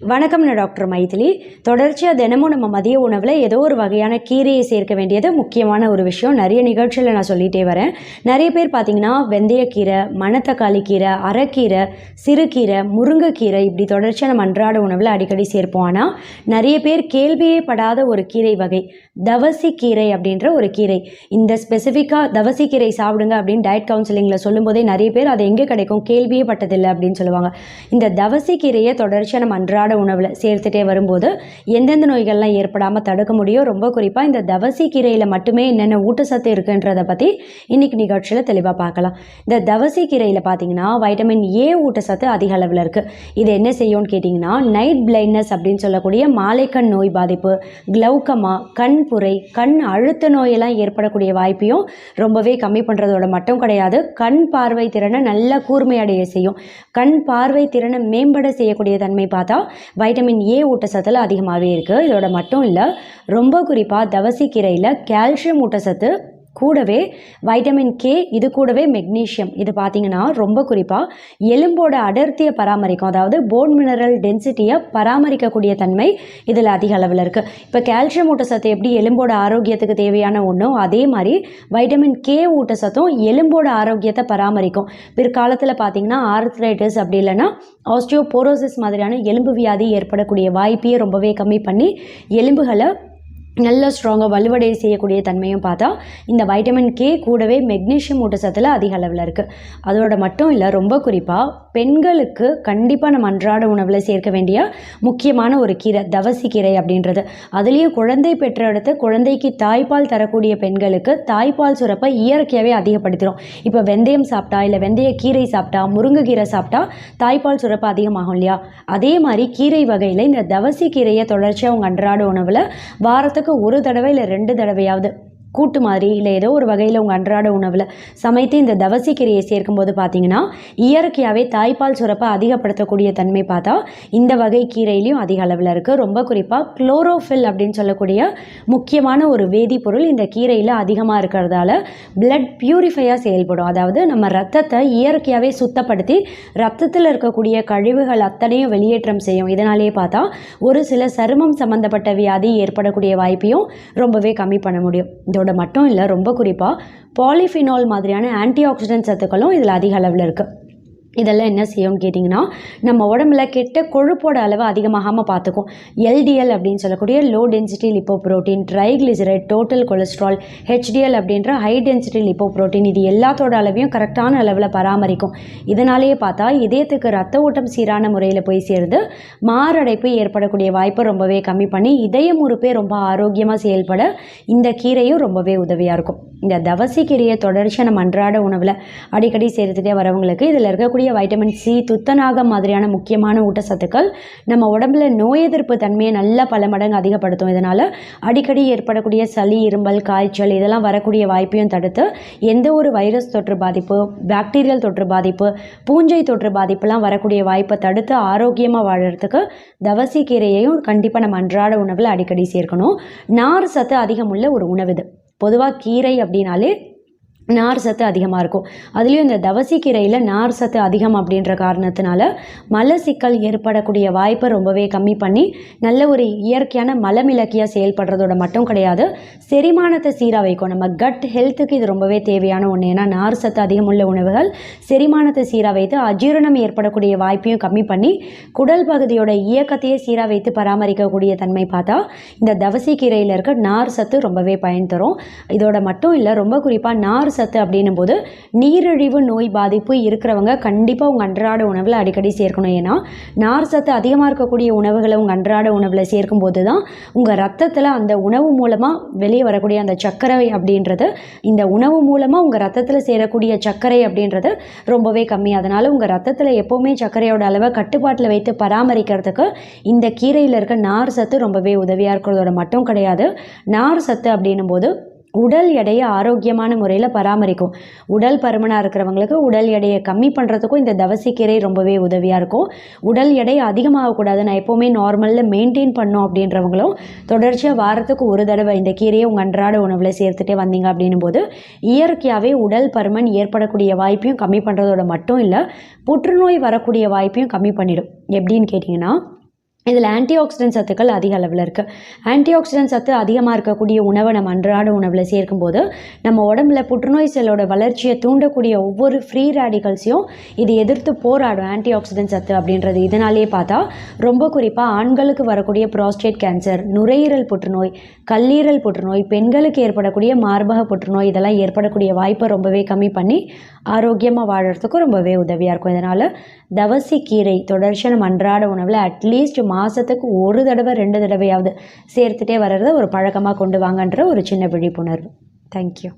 வணக்கம் நான் டாக்டர் மைதிலி. தொடர்ச்சியாக தினமும் நம்ம மதிய உணவில் ஏதோ ஒரு வகையான கீரையை சேர்க்க வேண்டியது முக்கியமான ஒரு விஷயம். நிறைய நிகழ்ச்சியில் நான் சொல்லிகிட்டே வரேன். நிறைய பேர் பார்த்தீங்கன்னா வெந்தயக்கீரை மணத்தக்காளி கீரை அரைக்கீரை சிறுகீரை முருங்கைக்கீரை இப்படி தொடர்ச்சியாக நம்ம அன்றாட உணவில் அடிக்கடி சேர்ப்போம். ஆனால் நிறைய பேர் கேள்வியே படாத ஒரு கீரை வகை தவசி கீரை அப்படின்ற ஒரு கீரை. இந்த ஸ்பெசிஃபிக்காக தவசி கீரை சாப்பிடுங்க அப்படின்னு டயட் கவுன்சிலிங்கில் சொல்லும்போதே நிறைய பேர் அது எங்கே கிடைக்கும்? கேள்வியே பட்டதில்லை அப்படின்னு சொல்லுவாங்க. இந்த தவசி கீரையை தொடர்ச்சியாக நம்ம அன்றாட உணவில் சேர்த்துட்டே வரும்போது எந்தெந்த நோய்கள்லாம் ஏற்படாமல் தடுக்க முடியும் ரொம்ப குறிப்பாக இந்த தவசி கீரையில் மட்டுமே என்னென்ன ஊட்டச்சத்து இருக்குன்றதை பற்றி இன்னைக்கு நிகழ்ச்சியில் தெளிவாக பார்க்கலாம். இந்த தவசி கீரையில் பார்த்தீங்கன்னா வைட்டமின் ஏ ஊட்டச்சத்து அதிக அளவில் இருக்குது இது என்ன செய்யும்னு கேட்டிங்கன்னா நைட் பிளைண்ட்னஸ் அப்படின்னு சொல்லக்கூடிய மாலைக்கண் நோய் பாதிப்பு கிளவுக்கமா கண் புரை கண் அழுத்த நோயெல்லாம் ஏற்படக்கூடிய வாய்ப்பையும் ரொம்பவே கம்மி பண்ணுறதோட மட்டும் கிடையாது கண் பார்வை திறனை நல்லா கூர்மையடைய செய்யும். கண் பார்வை திறனை மேம்பட செய்யக்கூடிய தன்மை பார்த்தா வைட்டமின் ஏ ஊட்டச்சத்தில் அதிகமாகவே இருக்குது இதோட மட்டும் இல்லை ரொம்ப குறிப்பாக தவசிக்கீரையில் கால்சியம் ஊட்டச்சத்து கூடவே வைட்டமின் கே இது கூடவே மெக்னீஷியம் இது பார்த்தீங்கன்னா ரொம்ப குறிப்பாக எலும்போட அடர்த்தியை பராமரிக்கும். அதாவது போன் மினரல் டென்சிட்டியை பராமரிக்கக்கூடிய தன்மை இதில் அதிக அளவில் இருக்குது இப்போ கால்சியம் ஊட்டச்சத்து எப்படி எலும்போட ஆரோக்கியத்துக்கு தேவையான ஒன்றோ அதே மாதிரி வைட்டமின் கே ஊட்டச்சத்தும் எலும்போட ஆரோக்கியத்தை பராமரிக்கும். பிற்காலத்தில் பார்த்தீங்கன்னா ஆர்த்ரைட்டிஸ் அப்படி இல்லைன்னா ஆஸ்டியோபோரோசிஸ் மாதிரியான எலும்பு வியாதி ஏற்படக்கூடிய வாய்ப்பையே ரொம்பவே கம்மி பண்ணி எலும்புகளை நல்ல ஸ்ட்ராங்காக வலுவடை செய்யக்கூடிய தன்மையும் பார்த்தா இந்த வைட்டமின் கே கூடவே மெக்னீஷியம் ஊட்டச்சத்தில் அதிக அளவில் இருக்குது அதோட மட்டும் இல்லை ரொம்ப குறிப்பாக பெண்களுக்கு கண்டிப்பாக நம்ம அன்றாட உணவில் சேர்க்க வேண்டிய முக்கியமான ஒரு கீரை தவசி கீரை அப்படின்றது. அதுலேயும் குழந்தை பெற்ற இடத்து குழந்தைக்கு தாய்ப்பால் தரக்கூடிய பெண்களுக்கு தாய்ப்பால் சுரப்பை இயற்கையாகவே அதிகப்படுத்திடும் இப்போ வெந்தயம் சாப்பிட்டா இல்லை வெந்தய கீரை சாப்பிட்டா முருங்கைக்கீரை சாப்பிட்டா தாய்ப்பால் சுரப்பு அதிகமாகும் இல்லையா? அதே மாதிரி கீரை வகையில் இந்த தவசி கீரையை தொடர்ச்சியாக அவங்க அன்றாட உணவில் வாரத்துக்கு ஒரு தடவை இல்லை ரெண்டு தடவையாவது கூட்டு மாதிரி இல்லை ஏதோ ஒரு வகையில் உங்கள் அன்றாட உணவில் சமைத்து இந்த தவசிக்கீரையை சேர்க்கும்போது பார்த்தீங்கன்னா இயற்கையாகவே தாய்ப்பால் சுரப்பை அதிகப்படுத்தக்கூடிய தன்மை பார்த்தா இந்த வகை கீரையிலையும் அதிக அளவில் இருக்குது ரொம்ப குறிப்பாக குளோரோஃபில் அப்படின்னு சொல்லக்கூடிய முக்கியமான ஒரு வேதிப்பொருள் இந்த கீரையில் அதிகமாக இருக்கிறதால பிளட் பியூரிஃபையாக செயல்படும். அதாவது நம்ம ரத்தத்தை இயற்கையாகவே சுத்தப்படுத்தி ரத்தத்தில் இருக்கக்கூடிய கழிவுகள் அத்தனையும் வெளியேற்றம் செய்யும். இதனாலேயே பார்த்தா ஒரு சில சருமம் சம்மந்தப்பட்ட வியாதி ஏற்படக்கூடிய வாய்ப்பையும் ரொம்பவே கம்மி பண்ண முடியும். இதோட மட்டும் இல்லை ரொம்ப குறிப்பாக பாலிஃபினால் மாதிரியான ஆன்டி ஆக்சிடென்ட் சத்துக்களும் இதில் அதிக அளவில் இருக்குது இதெல்லாம் என்ன செய்யும்னு கேட்டிங்கன்னா நம்ம உடம்புல கெட்ட கொழுப்போட அளவு அதிகமாகாமல் பார்த்துக்கும் எல்டிஎல் அப்படின்னு சொல்லக்கூடிய low density lipoprotein triglyceride total cholesterol HDL அப்படின்ற ஹை டென்சிட்டி லிப்போ ப்ரோட்டீன் இது எல்லாத்தோட அளவையும் கரெக்டான அளவில் பராமரிக்கும். இதனாலேயே பார்த்தா இதயத்துக்கு ரத்த ஓட்டம் சீரான முறையில் போய் சேருது. மாரடைப்பு ஏற்படக்கூடிய வாய்ப்பை ரொம்பவே கம்மி பண்ணி இதயம் உறுப்பே ரொம்ப ஆரோக்கியமாக செயல்பட இந்த கீரையும் ரொம்பவே உதவியாக இருக்கும். இந்த தவசி கீரையை தொடர்ச்சியான நம்ம அன்றாட உணவில் அடிக்கடி சேர்த்துட்டே வரவங்களுக்கு இதில் இருக்கக்கூடிய வைட்டமின் சி துத்தநாகம் மாதிரியான முக்கியமான ஊட்டச்சத்துக்கள் நம்ம உடம்புல நோய் எதிர்ப்பு தன்மையை நல்லா பல மடங்கு அதிகப்படுத்தும். இதனால் அடிக்கடி ஏற்படக்கூடிய சளி இருமல் காய்ச்சல் இதெல்லாம் வரக்கூடிய வாய்ப்பையும் தடுத்து எந்த ஒரு வைரஸ் தொற்று பாதிப்பு பாக்டீரியல் தொற்று பாதிப்பு பூஞ்சை தொற்று பாதிப்புலாம் வரக்கூடிய வாய்ப்பை தடுத்து ஆரோக்கியமாக வாழறதுக்கு தவசி கீரையையும் கண்டிப்பாக நம்ம அன்றாட உணவில் அடிக்கடி சேர்க்கணும். நார் சத்து அதிகமுள்ள ஒரு உணவு இது. பொதுவாக கீரை அப்படின்னாலே நார் சத்து அதிகமாக இருக்கும். அதுலேயும் இந்த தவசிக்கீரையில் நார் சத்து அதிகம் அப்படின்ற காரணத்தினால சிக்கல் ஏற்படக்கூடிய வாய்ப்பை ரொம்பவே கம்மி பண்ணி நல்ல ஒரு இயற்கையான மலமிளக்கியாக செயல்படுறதோட மட்டும் கிடையாது செரிமானத்தை சீராக வைக்கும். நம்ம கட் ஹெல்த்துக்கு இது ரொம்பவே தேவையான ஒன்று ஏன்னா நார் சத்து அதிகமுள்ள உணவுகள் செரிமானத்தை சீராக வைத்து அஜீரணம் ஏற்படக்கூடிய வாய்ப்பையும் கம்மி பண்ணி குடல் பகுதியோட இயக்கத்தையே சீராக வைத்து பராமரிக்கக்கூடிய தன்மை பார்த்தா இந்த தவசிக்கீரையில் இருக்க நார் சத்து ரொம்பவே பயன் தரும். இதோட மட்டும் இல்லை ரொம்ப குறிப்பாக நார் சத்து அப்படின்னும் போது நீரிழிவு நோய் பாதிப்பு இருக்கிறவங்க கண்டிப்பாக உங்கள் அன்றாட உணவில் அடிக்கடி சேர்க்கணும். ஏன்னா நார் சத்து அதிகமாக இருக்கக்கூடிய உணவுகளை உங்கள் அன்றாட உணவில் சேர்க்கும்போது தான் உங்கள் ரத்தத்தில் அந்த உணவு மூலமாக வெளியே வரக்கூடிய அந்த சர்க்கரை அப்படின்றது இந்த உணவு மூலமாக உங்கள் ரத்தத்தில் சேரக்கூடிய சர்க்கரை அப்படின்றது ரொம்பவே கம்மி. அதனால் உங்கள் ரத்தத்தில் எப்போவுமே சர்க்கரையோட அளவை கட்டுப்பாட்டில் வைத்து பராமரிக்கிறதுக்கு இந்த கீரையில் இருக்க நார் சத்து ரொம்பவே உதவியாக இருக்கிறதோட மட்டும் கிடையாது. நார் சத்து அப்படின்னும் போது உடல் எடையை ஆரோக்கியமான முறையில் பராமரிக்கும். உடல் பருமனாக இருக்கிறவங்களுக்கு உடல் எடையை கம்மி பண்ணுறதுக்கும் இந்த தவசிக்கீரை ரொம்பவே உதவியாக இருக்கும். உடல் எடை அதிகமாகக்கூடாது நான் எப்போவுமே நார்மலில் மெயின்டைன் பண்ணோம் அப்படின்றவங்களும் தொடர்ச்சியாக வாரத்துக்கு ஒரு தடவை இந்த கீரையை உங்கள் அன்றாட உணவில் சேர்த்துட்டே வந்தீங்க அப்படின்னும் போது இயற்கையாகவே உடல் பருமன் ஏற்படக்கூடிய வாய்ப்பையும் கம்மி பண்ணுறதோட மட்டும் இல்லை புற்றுநோய் வரக்கூடிய வாய்ப்பையும் கம்மி பண்ணிடும். எப்படின்னு கேட்டிங்கன்னா இதில் ஆன்டிஆக்சிடென்ட் சத்துக்கள் அதிக அளவில் இருக்குது ஆன்டிஆக்சிடென்ட் சத்து அதிகமாக இருக்கக்கூடிய உணவை நம்ம அன்றாட உணவில் சேர்க்கும்போது நம்ம உடம்புல புற்றுநோய் செல்லோட வளர்ச்சியை தூண்டக்கூடிய ஒவ்வொரு ஃப்ரீ ரேடிகல்ஸையும் இது எதிர்த்து போராடும் ஆன்டிஆக்சிடென்ட் சத்து அப்படின்றது. இதனாலேயே பார்த்தா ரொம்ப குறிப்பாக ஆண்களுக்கு வரக்கூடிய ப்ராஸ்டேட் கேன்சர் நுரையீரல் புற்றுநோய் கல்லீரல் புற்றுநோய் பெண்களுக்கு ஏற்படக்கூடிய மார்பக புற்றுநோய் இதெல்லாம் ஏற்படக்கூடிய வாய்ப்பை ரொம்பவே கம்மி பண்ணி ஆரோக்கியமாக வாழறதுக்கும் ரொம்பவே உதவியாக இருக்கும். இதனால் தவசி கீரை தொடர்ச்சியாக நம்ம அன்றாட உணவில் அட்லீஸ்ட் மாதத்துக்கு ஒரு தடவை ரெண்டு தடவையாவது சேர்த்துட்டே வர்றத ஒரு பழக்கமாக கொண்டு வாங்கன்ற ஒரு சின்ன விழிப்புணர்வு. தேங்க்யூ